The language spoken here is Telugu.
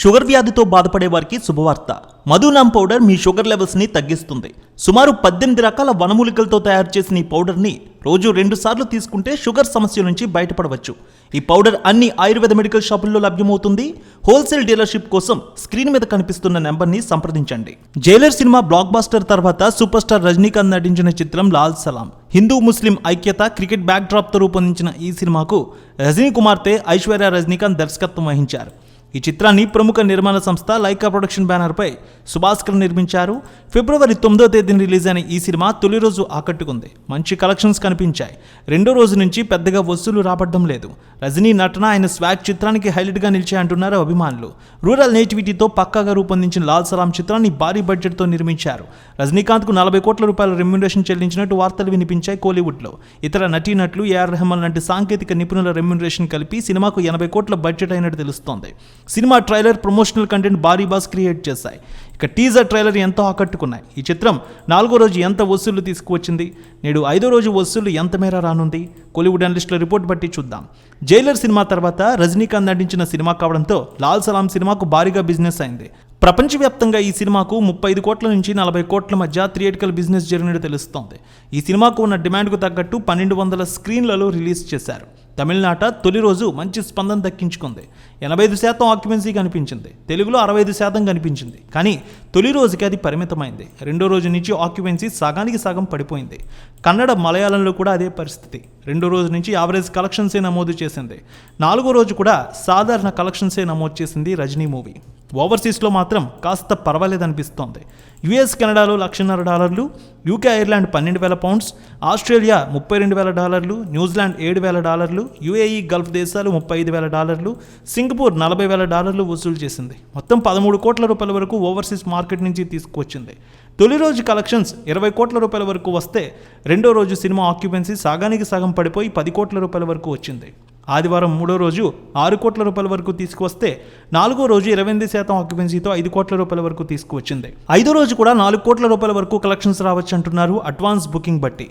షుగర్ వ్యాధితో బాధపడే వారికి శుభవార్త. మధునామ్ పౌడర్ మీ షుగర్ లెవెల్స్ని తగ్గిస్తుంది. సుమారు పద్దెనిమిది రకాల వనమూలికలతో తయారు చేసిన ఈ పౌడర్ని రోజు రెండు సార్లు తీసుకుంటే షుగర్ సమస్య నుంచి బయటపడవచ్చు. ఈ పౌడర్ అన్ని ఆయుర్వేద మెడికల్ షాపుల్లో లభ్యమవుతుంది. హోల్సేల్ డీలర్షిప్ కోసం స్క్రీన్ మీద కనిపిస్తున్న నెంబర్ని సంప్రదించండి. జైలర్ సినిమా బ్లాక్ బాస్టర్ తర్వాత సూపర్ స్టార్ రజనీకాంత్ నటించిన చిత్రం లాల్ సలాం. హిందూ ముస్లిం ఐక్యత క్రికెట్ బ్యాక్ డ్రాప్తో రూపొందించిన ఈ సినిమాకు రజనీ కుమార్తె ఐశ్వర్య రజనీకాంత్ దర్శకత్వం వహించారు. ఈ చిత్రాన్ని ప్రముఖ నిర్మాణ సంస్థ లైకా ప్రొడక్షన్ బ్యానర్పై సుభాస్కర్ నిర్మించారు. ఫిబ్రవరి తొమ్మిదో తేదీన రిలీజ్ అయిన ఈ సినిమా తొలి రోజు ఆకట్టుకుంది. మంచి కలెక్షన్స్ కనిపించాయి. రెండో రోజు నుంచి పెద్దగా వసూలు రాబడ్డం లేదు. రజనీ నటన ఆయన స్వాగ్ చిత్రానికి హైలైట్గా నిలిచాయంటున్నారు అభిమానులు. రూరల్ నేటివిటీతో పక్కాగా రూపొందించిన లాల్ సలాం చిత్రాన్ని భారీ బడ్జెట్తో నిర్మించారు. రజనీకాంత్కు నలభై కోట్ల రూపాయల రెమ్యునరేషన్ చెల్లించినట్టు వార్తలు వినిపించాయి కోలీవుడ్లో. ఇతర నటీనటులు ఏఆర్ రెహమాన్ లాంటి సాంకేతిక నిపుణుల రెమ్యునరేషన్ కలిపి సినిమాకు ఎనభై కోట్ల బడ్జెట్ అయినట్టు తెలుస్తోంది. సినిమా ట్రైలర్ ప్రమోషనల్ కంటెంట్ భారీ బాస్ క్రియేట్ చేశాయి. ఇక టీజర్ ట్రైలర్ ఎంతో ఆకట్టుకున్నాయి. ఈ చిత్రం నాలుగో రోజు ఎంత వసూళ్ళు తీసుకువచ్చింది? నేడు ఐదో రోజు వసూళ్ళు ఎంత మేర రానుంది? కోలీవుడ్ అనలిస్టుల రిపోర్ట్ బట్టి చూద్దాం. జైలర్ సినిమా తర్వాత రజనీకాంత్ నటించిన సినిమా కావడంతో లాల్ సలాం సినిమాకు భారీగా బిజినెస్ అయింది. ప్రపంచవ్యాప్తంగా ఈ సినిమాకు ముప్పై ఐదు కోట్ల నుంచి నలభై కోట్ల మధ్య థియేటికల్ బిజినెస్ జరిగినట్టు తెలుస్తోంది. ఈ సినిమాకు ఉన్న డిమాండ్కు తగ్గట్టు పన్నెండు వందల స్క్రీన్లలో రిలీజ్ చేశారు. తమిళనాట తొలి రోజు మంచి స్పందన దక్కించుకుంది. ఎనభై ఐదు శాతం ఆక్యుపెన్సీ కనిపించింది. తెలుగులో అరవై ఐదు శాతం కనిపించింది. కానీ తొలి రోజుకి అది పరిమితమైంది. రెండో రోజు నుంచి ఆక్యుపెన్సీ సగానికి సగం పడిపోయింది. కన్నడ మలయాళంలో కూడా అదే పరిస్థితి. రెండో రోజు నుంచి యావరేజ్ కలెక్షన్సే నమోదు చేసింది. నాలుగో రోజు కూడా సాధారణ కలెక్షన్సే నమోదు చేసింది రజనీ మూవీ. ఓవర్సీస్లో మాత్రం కాస్త పర్వాలేదనిపిస్తోంది. యుఎస్ కెనడాలో లక్షన్నర డాలర్లు యూకే ఐర్లాండ్ పన్నెండు వేల పౌండ్స్ ఆస్ట్రేలియా ముప్పై రెండు వేల డాలర్లు న్యూజిలాండ్ ఏడు వేల డాలర్లు యుఏఈ గల్ఫ్ దేశాలు ముప్పై ఐదు వేల డాలర్లు సింగపూర్ నలభై వేల డాలర్లు వసూలు చేసింది. మొత్తం పదమూడు కోట్ల రూపాయల వరకు ఓవర్సీస్ మార్కెట్ నుంచి తీసుకువచ్చింది. తొలి రోజు కలెక్షన్స్ ఇరవై కోట్ల రూపాయల వరకు వస్తే రెండో రోజు సినిమా ఆక్యుపెన్సీ సగానికి సగం పడిపోయి పది కోట్ల రూపాయల వరకు వచ్చింది. ఆదివారం మూడో రోజు ఆరు కోట్ల రూపాయల వరకు తీసుకువస్తే నాలుగో రోజు ఇరవై ఎనిమిది శాతం ఆక్యుపెన్సీతో ఐదు కోట్ల రూపాయల వరకు తీసుకువచ్చింది. ఐదో రోజు కూడా నాలుగు కోట్ల రూపాయల వరకు కలెక్షన్స్ రావచ్చు అంటున్నారు అడ్వాన్స్ బుకింగ్ బట్టి.